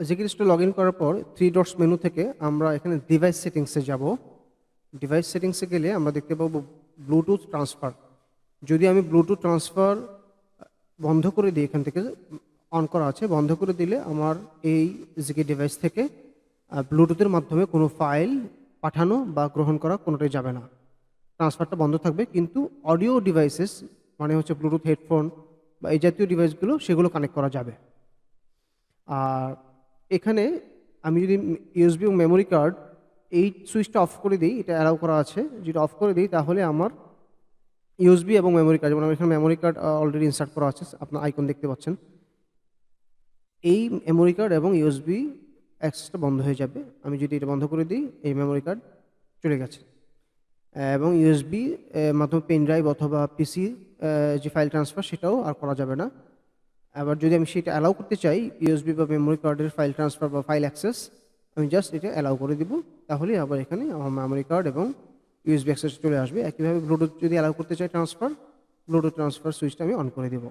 জিকিরিস্টে log in করার পর three dots menu থেকে আমরা এখানে ডিভাইস সেটিংসে যাব। ডিভাইস সেটিংসে গেলে আমরা দেখতে পাবো ব্লুটুথ ট্রান্সফার যদি আমি ব্লুটুথ ট্রান্সফার বন্ধ করে দিই এখান থেকে অন করা আছে, বন্ধ করে দিলে আমার এই জিকে ডিভাইস থেকে ব্লুটুথের মাধ্যমে কোনো ফাইল পাঠানো বা গ্রহণ করা কোনোটাই যাবে না। ট্রান্সফারটা বন্ধ থাকবে, কিন্তু অডিও ডিভাইসেস মানে হচ্ছে ব্লুটুথ হেডফোন বা এই জাতীয় ডিভাইসগুলো সেগুলো কানেক্ট করা যাবে। আর এখানে আমি যদি ইউএসবি এবং মেমোরি কার্ড এই সুইচটা অফ করে দিই, এটা অ্যালাউ করা আছে, যেটা অফ করে দিই, তাহলে আমার ইউএসবি এবং মেমোরি কার্ড যেমন আমার এখানে মেমোরি কার্ড অলরেডি ইনসার্ট করা আছে, আপনার আইকন দেখতে পাচ্ছেন। এই মেমোরি কার্ড এবং ইউএসবি অ্যাক্সেসটা বন্ধ হয়ে যাবে। আমি যদি এটা বন্ধ করে দিই, এই মেমোরি কার্ড চলে গেছে। এবং ইউএসবি মাধ্যমে পেন ড্রাইভ অথবা পিসি যে ফাইল ট্রান্সফার সেটাও আর করা যাবে না। আবার যদি আমি সেটা অ্যালাউ করতে চাই ইউএসবি বা মেমোরি কার্ডের ফাইল ট্রান্সফার বা ফাইল অ্যাক্সেস আমি জাস্ট এটা অ্যালাউ করে দিব। তাহলে আবার এখানে আমার মেমোরি কার্ড এবং ইউএসবি অ্যাক্সেস চলে আসবে। একইভাবে ব্লুটুথ যদি অ্যালাউ করতে চাই ট্রান্সফার ব্লুটুথ ট্রান্সফার সুইচটা আমি অন করে দেবো।